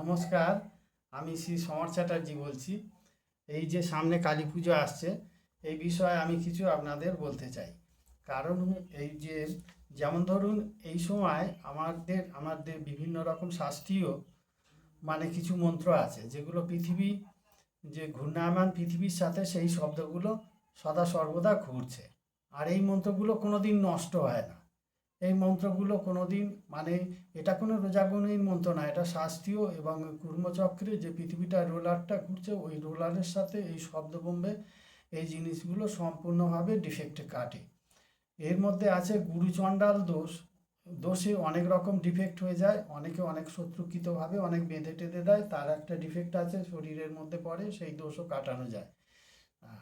নমস্কার, আমি শ্রী সমর চ্যাটার্জি বলছি। এই যে সামনে কালী পুজো আসছে, এই বিষয়ে আমি কিছু আপনাদের বলতে চাই। কারণ এই যে, যেমন ধরুন এই সময় আমাদের আমাদের বিভিন্ন রকম শাস্ত্রীয় মানে কিছু মন্ত্র আছে, যেগুলো পৃথিবী, যে ঘূর্ণায়মান পৃথিবীর সাথে সেই শব্দগুলো সদা সর্বদা ঘুরছে। আর এই মন্ত্রগুলো কোনোদিন নষ্ট হয় না। এই মন্ত্রগুলো কোনোদিন মানে এটা কোনো রোজাগুণীর মন্ত্র না, এটা শাস্ত্রীয় এবং কর্মচক্রে যে পৃথিবীটা রোলারটা ঘুরছে, ওই রোলারের সাথে এই শব্দবোম্বে এই জিনিসগুলো সম্পূর্ণভাবে ডিফেক্টে কাটে। এর মধ্যে আছে গুরুচণ্ডাল দোষ। দোষে অনেক রকম ডিফেক্ট হয়ে যায়, অনেকে অনেক শত্রুকৃতভাবে অনেক বেঁধে টেঁধে দেয়, তার একটা ডিফেক্ট আছে, শরীরের মধ্যে পড়ে, সেই দোষও কাটানো যায়।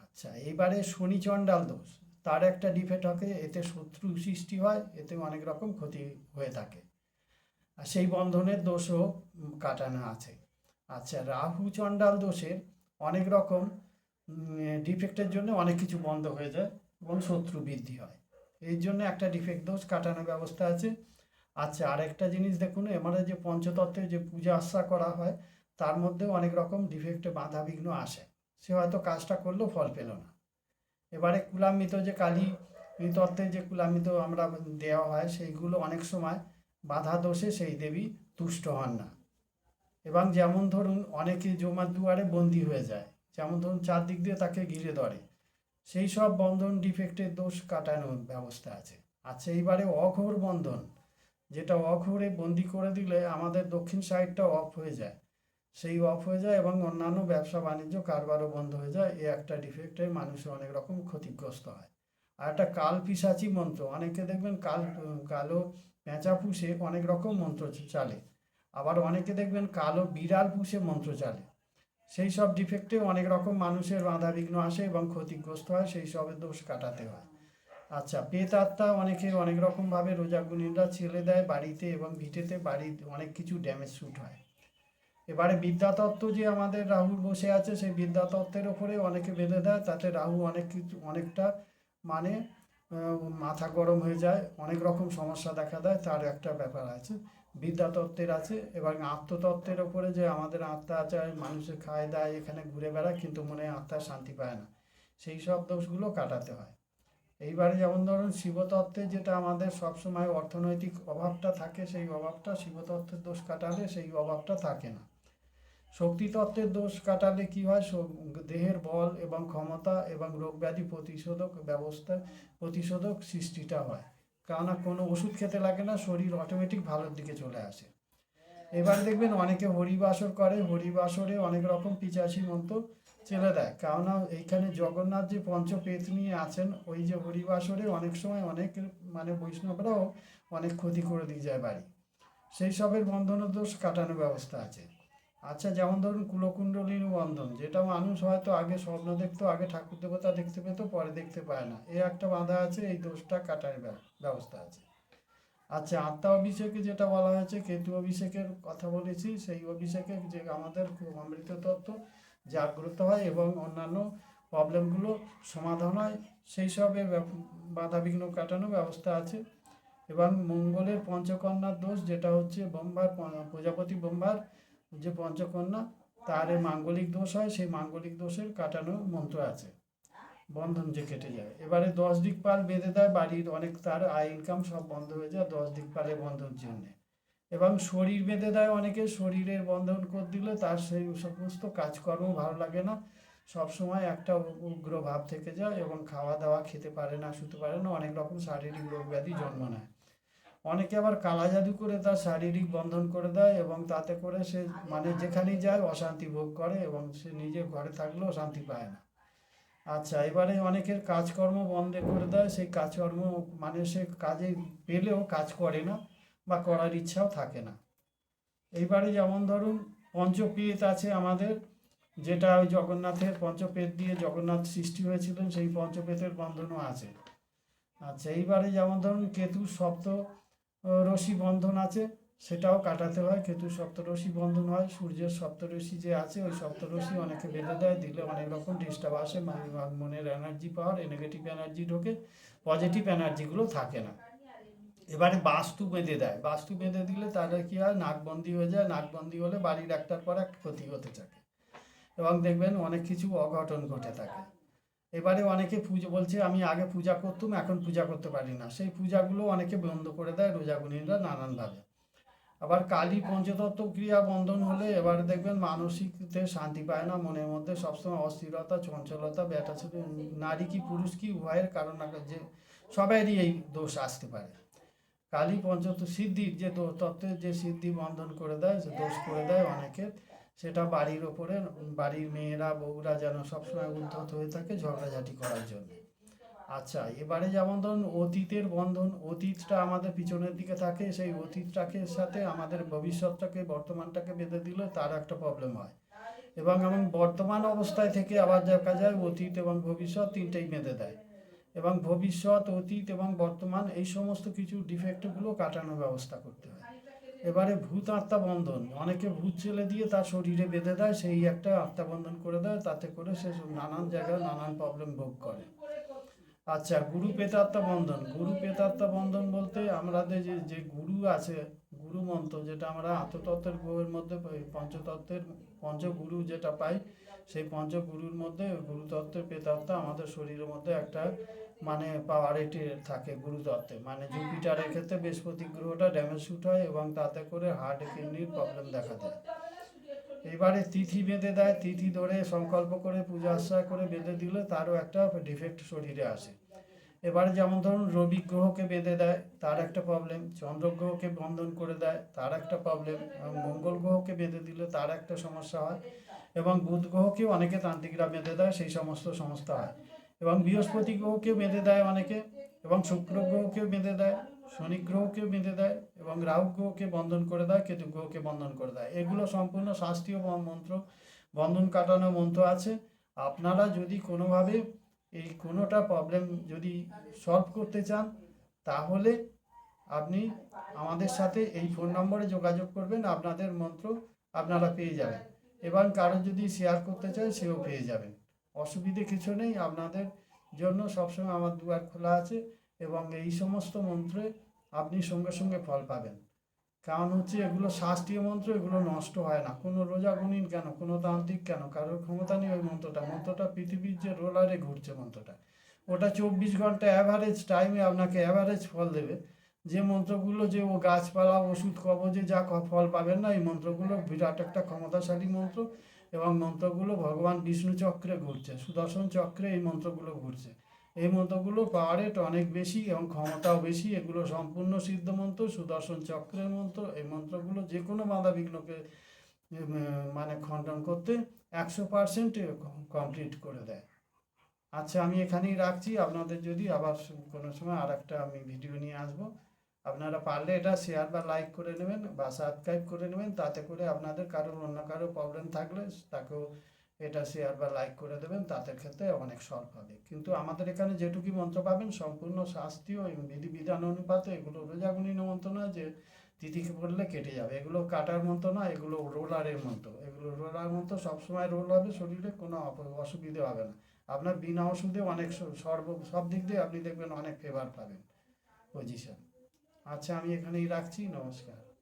আচ্ছা এবারে শনিচণ্ডাল দোষ। তার একটা ডিফেক্ট হবে এতে শত্রু সৃষ্টি হয়, এতে অনেক রকম ক্ষতি হয়ে থাকে। আর সেই বন্ধনের দোষও কাটানো আছে। আচ্ছা রাহু চণ্ডাল দোষের অনেক রকম ডিফেক্টের জন্য অনেক কিছু বন্ধ হয়ে যায় এবং শত্রু বৃদ্ধি হয়। এই জন্য একটা ডিফেক্ট দোষ কাটানোর ব্যবস্থা আছে। আচ্ছা আরেকটা জিনিস দেখুন, এবারে যে পঞ্চতত্ত্বে যে পূজা আশ্রা করা হয়, তার মধ্যেও অনেক রকম ডিফেক্টে বাধা বিঘ্ন আসে। সে হয়তো কাজটা করলেও ফল পেল না। এবারে কুলাম্বিত যে কালী তত্ত্বে যে কুলাম্বিত আমরা দেওয়া হয়, সেইগুলো অনেক সময় বাধা দোষে সেই দেবী তুষ্ট হন না। এবং যেমন ধরুন অনেকে জমার দুয়ারে বন্দি হয়ে যায়, যেমন ধরুন চারদিক দিয়ে তাকে ঘিরে ধরে, সেই সব বন্ধন ডিফেক্টের দোষ কাটানোর ব্যবস্থা আছে। আচ্ছা এইবারে অঘোর বন্ধন, যেটা অঘোরে বন্দি করে দিলে আমাদের দক্ষিণ সাইডটা অফ হয়ে যায়। সেই অফ হয়ে যায় এবং অন্যান্য ব্যবসা বাণিজ্য কারবারও বন্ধ হয়ে যায়। এই একটা ডিফেক্টে মানুষের অনেক রকম ক্ষতিগ্রস্ত হয়। আর একটা কাল পিসাচি মন্ত্র, অনেকে দেখবেন কাল, কালো পেঁচা পুষে অনেক রকম মন্ত্র চালে। আবার অনেকে দেখবেন কালো বিড়াল পুষে মন্ত্র চালে। সেই সব ডিফেক্টে অনেক রকম মানুষের বাধা বিঘ্ন আসে এবং ক্ষতিগ্রস্ত হয়, সেই সবের দোষ কাটাতে হয়। আচ্ছা পেত আত্মা অনেকের অনেক রকমভাবে রোজাগুনিরা ছেলে দেয় বাড়িতে এবং ভিটেতে বাড়ির অনেক কিছু ড্যামেজ শ্যুট হয়। এবারে বিদ্যাতত্ত্ব যে আমাদের রাহু বসে আছে, সেই বিদ্যাতত্ত্বের ওপরে অনেকে বেঁধে দেয়, তাতে রাহু অনেক কিছু, অনেকটা মানে মাথা গরম হয়ে যায়, অনেক রকম সমস্যা দেখা দেয়, তার একটা ব্যাপার আছে। বিদ্যাতত্ত্বের আছে এবং আত্মতত্ত্বের ওপরে যে আমাদের আত্মা আছে, মানুষের খায় দায় এখানে ঘুরে বেড়ায়, কিন্তু মনে আত্মা শান্তি পায় না। সেই সব দোষগুলো কাটাতে হয়। এইবারে যেমন ধরুন শিবতত্ত্বে যেটা আমাদের সবসময় অর্থনৈতিক অভাবটা থাকে, সেই অভাবটা শিবতত্ত্বের দোষ কাটালে সেই অভাবটা থাকে না। শক্তিতত্ত্বের দোষ কাটালে কি হয়? দেহের বল এবং ক্ষমতা এবং রোগ ব্যাধি প্রতিশোধক ব্যবস্থা, প্রতিশোধক সৃষ্টিটা হয়। কেননা কোনো ওষুধ খেতে লাগে না, শরীর অটোমেটিক ভালোর দিকে চলে আসে। এবার দেখবেন অনেকে হরিবাসর করে, হরিবাসরে অনেক রকম পিচাসি মন্ত্র চেলে দেয়। কেননা এইখানে জগন্নাথ যে পঞ্চপেত নিয়ে আছেন, ওই যে হরিবাসরে অনেক সময় অনেক মানে বৈষ্ণবরাও অনেক ক্ষতি করে দিয়ে যায় বাড়ি। সেই সবের বন্ধন দোষ কাটানোর ব্যবস্থা আছে। আচ্ছা যেমন ধরুন কুলকুণ্ডলীর বন্ধন যেটা মানুষ হয়তো আগে স্বপ্ন দেখতো, আগে ঠাকুর দেবতা দেখতে পেতো, পরে দেখতে পায় না। এই একটা বাধা আছে, এই দোষটা কাটার ব্যবস্থা আছে। আচ্ছা আত্মা অভিষেকে যেটা বলা হয়েছে, কেতু অভিষেকের কথা বলেছি, সেই অভিষেকে যে আমাদের খুব অমৃত তত্ত্ব জাগ্রত হয় এবং অন্যান্য প্রবলেমগুলো সমাধান হয়, সেই ব্যাপ- বাধাবিঘ্ন কাটানোর ব্যবস্থা আছে। এবং মঙ্গলের পঞ্চকন্যার দোষ, যেটা হচ্ছে বোম্বার প্রজাপতি বোম্বার যে পঞ্চকন্যা তার মাঙ্গলিক দোষ হয়, সেই মাঙ্গলিক দোষের কাটানোর মন্ত্র আছে। বন্ধন যে কেটে যায়। এবারে দশ দিকপাল বেঁধে দেয়, বাড়ির অনেক তার আয় ইনকাম সব বন্ধ হয়ে যায় দশ দিকপালের বন্ধন জন্যে। এবং শরীর বেঁধে দেয় অনেকে, শরীরের বন্ধন করে দিলে তার সেই সমস্ত কাজকর্ম ভালো লাগে না। সব সময় একটা উগ্র ভাব থেকে যায় এবং খাওয়া দাওয়া খেতে পারে না, শুতে পারে না, অনেক রকম শারীরিক রোগ ব্যাধি জন্ম নেয়। অনেকে আবার কালা জাদু করে তার শারীরিক বন্ধন করে দেয় এবং তাতে করে সে মানে যেখানেই যায় অশান্তি ভোগ করে এবং সে নিজে ঘরে থাকলেও শান্তি পায় না। আচ্ছা এবারে অনেকের কাজকর্ম বন্ধ করে দেয়, সেই কাজকর্ম মানে সে কাজে পেলেও কাজ করে না বা করার ইচ্ছাও থাকে না। এইবারে যেমন ধরুন পঞ্চপীত আছে আমাদের, যেটা ওই জগন্নাথের পঞ্চপেত দিয়ে জগন্নাথ সৃষ্টি হয়েছিলেন, সেই পঞ্চপেতের বন্ধনও আছে। আচ্ছা এইবারে যেমন ধরুন কেতু সপ্ত রশ্মি বন্ধন আছে, সেটাও কাটাতে হয়। কেতু সপ্তরশ্মি বন্ধন হয়, সূর্যের সপ্তরশি যে আছে, ওই সপ্তরশি অনেকে বেঁধে দেয়। দিলে অনেক রকম ডিস্টার্ব আসে মানে মনের এনার্জি পাওয়ার নেগেটিভ এনার্জি ঢোকে পজিটিভ এনার্জিগুলো থাকে না। এবারে বাস্তু বেঁধে দেয়। বাস্তু বেঁধে দিলে তাহলে কি হয়? নাকবন্দি হয়ে যায়। নাকবন্দি হলে বাড়ির একটার পর এক ক্ষতি হতে থাকে। এবং দেখবেন অনেক কিছু অঘটন ঘটে থাকে। এবারে অনেকে পুজো, বলছে আমি আগে পূজা করতুম, এখন পূজা করতে পারি না। সেই পূজাগুলো অনেকে বন্ধ করে দেয়, রোজাগুনিরা নানানভাবে। আবার কালী পঞ্চতত্ত্ব ক্রিয়া বন্ধন হলে এবারে দেখবেন মানসিকতে শান্তি পায় না, মনের মধ্যে সবসময় অস্থিরতা, চঞ্চলতা ব্যাটা ছেলে নারী কি পুরুষ কি উভয়ের কারণ যে সবারই এই দোষ আসতে পারে। কালী পঞ্চতত্ত্ব সিদ্ধির যে তত্ত্বের যে সিদ্ধি বন্ধন করে দেয় দোষ করে দেয় অনেকের। সেটা বাড়ির ওপরে বাড়ির মেয়েরা, বউরা যেন সবসময় উদ্ধত হয়ে থাকে ঝগড়াঝাটি করার জন্য। আচ্ছা এবারে যেমন ধরুন অতীতের বন্ধন, অতীতটা আমাদের পিছনের দিকে থাকে, সেই অতীতটাকে সাথে আমাদের ভবিষ্যৎটাকে, বর্তমানটাকে বেঁধে দিলে তার একটা প্রবলেম হয়। এবং এমন বর্তমান অবস্থায় থেকে আবার দেখা যায় অতীত এবং ভবিষ্যৎ তিনটেই বেঁধে দেয়। এবং ভবিষ্যৎ, অতীত এবং বর্তমান এই সমস্ত কিছু ডিফেক্টগুলো কাটানোর ব্যবস্থা করতে হয়। এবারে ভূত আত্মা বন্ধন। অনেকে ভূত ছেলে দিয়ে তার শরীরে বেঁধে দেয়, সেই একটা আত্মা বন্ধন করে দেয়, তাতে করে সে নানান জায়গায় নানান প্রবলেম ভোগ করে। আচ্ছা গুরু পেতাত্মা বন্ধন। গুরু পেতাত্মা বন্ধন বলতে আমাদের যে যে গুরু আছে, গুরু মন্ত্র, যেটা আমরা আত্মতত্ত্বের বইয়ের মধ্যে পঞ্চতত্ত্বের পঞ্চগুরু যেটা পাই, সেই পঞ্চগুরুর মধ্যে গুরুতত্ত্বের পেতাত্মা আমাদের শরীরের মধ্যে একটা মানে পাওয়ারিটি থাকে গুরুতত্ত্বে মানে জুপিটারের ক্ষেত্রে বৃহস্পতি গ্রহটা ড্যামেজ শুট হয় এবং তাতে করে হার্ট কিডনির প্রবলেম দেখা দেয়। এবারে তিথি বেঁধে দেয় তিথি ধরে সংকল্প করে পূজা আশ্রা করে বেঁধে দিলে তারও একটা ডিফেক্ট শরীরে আসে। এবারে যেমন ধরুন রবি গ্রহকে বেঁধে দেয় তার একটা প্রবলেম চন্দ্র গ্রহকে বন্ধন করে দেয় তার একটা প্রবলেম এবং মঙ্গল গ্রহকে বেঁধে দিলে তার একটা সমস্যা হয় এবং বুধ গ্রহকেও অনেকে তান্ত্রিকরা বেঁধে দেয় সেই সমস্ত সমস্যা হয়। এবং বৃহস্পতি গ্রহকে বেঁধে দেয় অনেকে, এবং শুক্র গ্রহকেও বেঁধে দেয় শনি গ্রহকেও বেঁধে দেয়, এবং রাহু গ্রহকে বন্ধন করে দেয় কেতু গ্রহকে বন্ধন করে দেয়। এগুলো সম্পূর্ণ শাস্ত্রীয় মন্ত্র, বন্ধন কাটানো মন্ত্র আছে। আপনারা যদি কোনোভাবে এই কোনোটা প্রবলেম যদি সলভ করতে চান, তাহলে আপনি আমাদের সাথে এই ফোন নম্বরে যোগাযোগ করবেন, আপনাদের মন্ত্র আপনারা পেয়ে যাবেন। এবং কারও যদি শেয়ার করতে চায় সেও পেয়ে যাবেন। অসুবিধে কিছু নেই, আপনাদের জন্য সবসময় আমার দুয়ার খোলা আছে এবং এই সমস্ত মন্ত্রে আপনি সঙ্গে সঙ্গে ফল পাবেন। কারণ হচ্ছে এগুলো শাস্ত্রীয় মন্ত্র, এগুলো নষ্ট হয় না। কোনো রোজা গুণিন কেন? কোনো তান্ত্রিক কেন? কারোর ক্ষমতা নেই ওই মন্ত্রটা। মন্ত্রটা পৃথিবীর যে রোলারে ঘুরছে মন্ত্রটা। ওটা চব্বিশ ঘণ্টা অ্যাভারেজ টাইমে আপনাকে অ্যাভারেজ ফল দেবে। যে মন্ত্রগুলো যে ও গাছপালা, ওষুধ, কবজে যা ফল পাবেন না, এই মন্ত্রগুলো বিরাট একটা ক্ষমতাশালী মন্ত্র। এবং মন্ত্রগুলো ভগবান বিষ্ণু চক্রে ঘুরছে, সুদর্শন চক্রে এই মন্ত্রগুলো ঘুরছে। এই মন্ত্রগুলো পাওয়ার রেট অনেক বেশি এবং ক্ষমতাও বেশি, এগুলো সম্পূর্ণ সিদ্ধ মন্ত্র, সুদর্শন চক্রের মন্ত্র, এই মন্ত্রগুলো যে কোনো বাধা বিঘ্নকে মানে খণ্ডন করতে একশো পার্সেন্ট কমপ্লিট করে দেয়। আচ্ছা আমি এখানেই রাখছি, আপনাদের যদি আবার কোনো সময় আর একটা আমি ভিডিও নিয়ে আসব। আপনারা পারলে এটা শেয়ার বা লাইক করে নেবেন বা সাবস্ক্রাইব করে নেবেন, তাতে করে আপনাদের কারোর অন্য কারও প্রবলেম থাকলে তাকেও এটা শেয়ার বা লাইক করে দেবেন তাদের ক্ষেত্রে অনেক সলভ হবে। কিন্তু আমাদের এখানে যেটুকু মন্ত্র পাবেন, সম্পূর্ণ শাস্ত্রীয় এবং বিধি, বিধান, অনুপাতে এগুলো রোজাগুনি মন্ত্র না যে তিথিকে পড়লে কেটে যাবে। এগুলো কাটার মন্ত্র না এগুলো রোলারের মন্ত্র। এগুলো রোলার মন্ত্র সবসময় রোল হবে, শরীরে কোনো অসুবিধে হবে না। আপনার বিনা ওষুধে অনেক সর্ব, সব দিক দিয়ে আপনি দেখবেন অনেক ফেভার পাবেন। পজিশন আচ্ছা আমি এখানেই রাখছি নমস্কার।